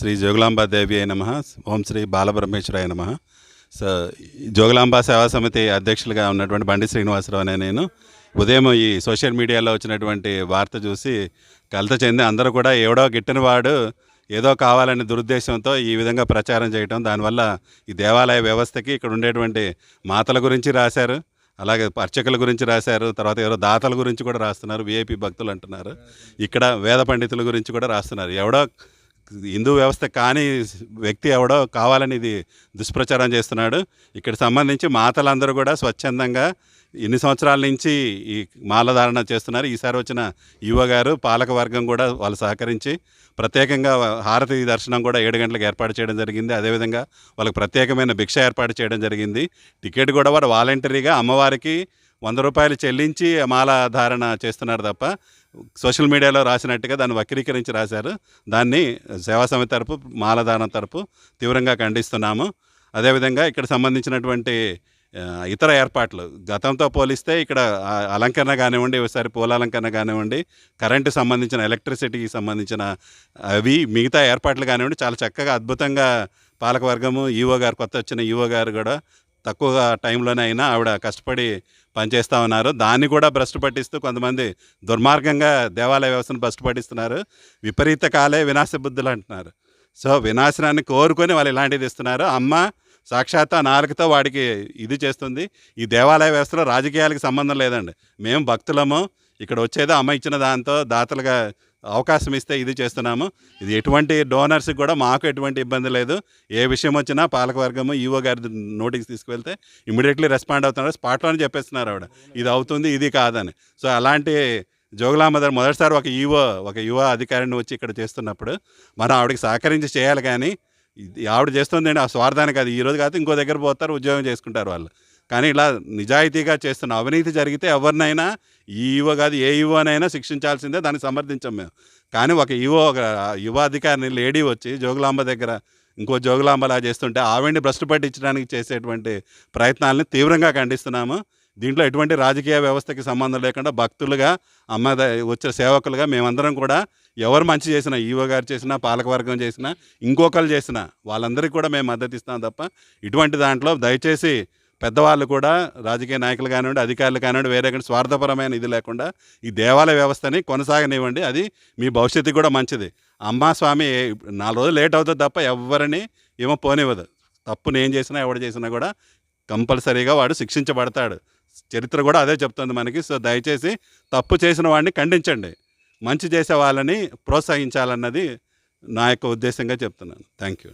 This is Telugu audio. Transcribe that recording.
శ్రీ జోగులాంబాదేవి అయి నమ. ఓం శ్రీ బాలబ్రహ్మేశ్వరాయ నమ. సో జోగులాంబా జోగులాంబ సేవా సమితి అధ్యక్షులుగా ఉన్నటువంటి బండి శ్రీనివాసరావు అనే నేను. ఉదయం ఈ సోషల్ మీడియాలో వచ్చినటువంటి వార్త చూసి కలత చెంది అందరూ కూడా ఎవడో గిట్టని వాడు ఏదో కావాలనే దురుద్దేశంతో ఈ విధంగా ప్రచారం చేయటం. దానివల్ల ఈ దేవాలయ వ్యవస్థకి ఇక్కడ ఉండేటువంటి మాతల గురించి రాశారు. అలాగే అర్చకుల గురించి రాశారు. తర్వాత ఎవరో దాతల గురించి కూడా రాస్తున్నారు. విఐపి భక్తులు అంటున్నారు. ఇక్కడ వేద పండితుల గురించి కూడా రాస్తున్నారు. ఎవడో హిందూ వ్యవస్థ కాని వ్యక్తి ఎవడో కావాలని ఇది దుష్ప్రచారం చేస్తున్నాడు. ఇక్కడ సంబంధించి మాతలందరూ కూడా స్వచ్ఛందంగా ఇన్ని సంవత్సరాల నుంచి ఈ మాలధారణ చేస్తున్నారు. ఈసారి వచ్చిన యువ గారు పాలక వర్గం కూడా వాళ్ళు సహకరించి ప్రత్యేకంగా హారతి దర్శనం కూడా ఏడు గంటలకు ఏర్పాటు చేయడం జరిగింది. అదేవిధంగా వాళ్ళకి ప్రత్యేకమైన భిక్ష ఏర్పాటు చేయడం జరిగింది. టికెట్ కూడా వారు వాలంటరీగా అమ్మవారికి వంద రూపాయలు చెల్లించి మాల ధారణ చేస్తున్నారు తప్ప సోషల్ మీడియాలో రాసినట్టుగా దాన్ని వక్రీకరించి రాశారు. దాన్ని సేవా సమితి తరపు మాలదానం తరపు తీవ్రంగా ఖండిస్తున్నాము. అదేవిధంగా ఇక్కడ సంబంధించినటువంటి ఇతర ఏర్పాట్లు. గతంతో పోలిస్తే ఇక్కడ అలంకరణ కానివ్వండి ఒకసారి పూల అలంకరణ కానివ్వండి కరెంటు సంబంధించిన ఎలక్ట్రిసిటీకి సంబంధించిన అవి మిగతా ఏర్పాట్లు కానివ్వండి చాలా చక్కగా అద్భుతంగా పాలకవర్గము ఈవో గారు కొత్త వచ్చిన ఈవో గారు కూడా తక్కువ టైంలోనే అయినా ఆవిడ కష్టపడి పనిచేస్తూ ఉన్నారు దాన్ని కూడా భ్రష్టు పట్టిస్తూ కొంతమంది దుర్మార్గంగా దేవాలయ వ్యవస్థను భ్రష్టు పట్టిస్తున్నారు. విపరీత కాలే వినాశ బుద్ధులు అంటున్నారు. సో వినాశనాన్ని కోరుకొని వాళ్ళు ఇలాంటిది ఇస్తున్నారు. అమ్మ సాక్షాత్ ఆ నాలుగుతో వాడికి ఇది చేస్తుంది. ఈ దేవాలయ వ్యవస్థలో రాజకీయాలకు సంబంధం లేదండి. మేము భక్తులము. ఇక్కడ వచ్చేదో అమ్మ ఇచ్చిన దాంతో దాతలుగా అవకాశం ఇస్తే ఇది చేస్తున్నాము. ఇది ఎటువంటి డోనర్స్కి కూడా మాకు ఎటువంటి ఇబ్బంది లేదు. ఏ విషయం వచ్చినా పాలకవర్గము ఈవో గారి నోటీస్ తీసుకువెళ్తే ఇమీడియట్లీ రెస్పాండ్ అవుతున్నారు. స్పాట్లోనే చెప్పేస్తున్నారు ఆవిడ. ఇది అవుతుంది ఇది కాదని. సో అలాంటి జోగులాంబదర్ మొదటిసారి ఒక ఈవో ఒక యువ అధికారిని వచ్చి ఇక్కడ చేస్తున్నప్పుడు మనం ఆవిడకి సహకరించి చేయాలి కానీ ఆవిడ చేస్తుందండి ఆ స్వార్థానికి అది. ఈ రోజు కాదు ఇంకో దగ్గర పోతారు ఉద్యోగం చేసుకుంటారు వాళ్ళు. కానీ ఇలా నిజాయితీగా చేస్తున్న అవినీతి జరిగితే ఎవరినైనా ఈ ఈవో కాదు ఏ ఈవోనైనా శిక్షించాల్సిందే దాన్ని సమర్థించాం మేము. కానీ ఒక ఈవో ఒక యువాధికారిని లేడీ వచ్చి జోగులాంబ దగ్గర ఇంకో జోగులాంబలా చేస్తుంటే ఆవిడ్ని భ్రష్టు పట్టించడానికి చేసేటువంటి ప్రయత్నాలని తీవ్రంగా ఖండిస్తున్నాము. దీంట్లో ఎటువంటి రాజకీయ వ్యవస్థకి సంబంధం లేకుండా భక్తులుగా అమ్మ వచ్చే సేవకులుగా మేమందరం కూడా ఎవరు మంచి చేసినా ఈవో గారు చేసినా పాలకవర్గం చేసినా ఇంకొకరు చేసినా వాళ్ళందరికీ కూడా మేము మద్దతు ఇస్తాం తప్ప ఇటువంటి దాంట్లో దయచేసి పెద్దవాళ్ళు కూడా రాజకీయ నాయకులు కానివ్వండి అధికారులు కానివ్వండి వేరే కానీ స్వార్థపరమైన ఇది లేకుండా ఈ దేవాలయ వ్యవస్థని కొనసాగనివ్వండి. అది మీ భవిష్యత్తుకి కూడా మంచిది. అమ్మా స్వామి నాలుగు రోజులు లేట్ అవుతుంది తప్ప ఎవరిని ఏమో పోనివ్వదు. తప్పు నేను చేసినా ఎవడు చేసినా కూడా కంపల్సరీగా వాడు శిక్షించబడతాడు. చరిత్ర కూడా అదే చెప్తుంది మనకి. సో దయచేసి తప్పు చేసిన వాడిని ఖండించండి. మంచి చేసే వాళ్ళని ప్రోత్సహించాలన్నది నా యొక్క ఉద్దేశంగా చెప్తున్నాను. Thank you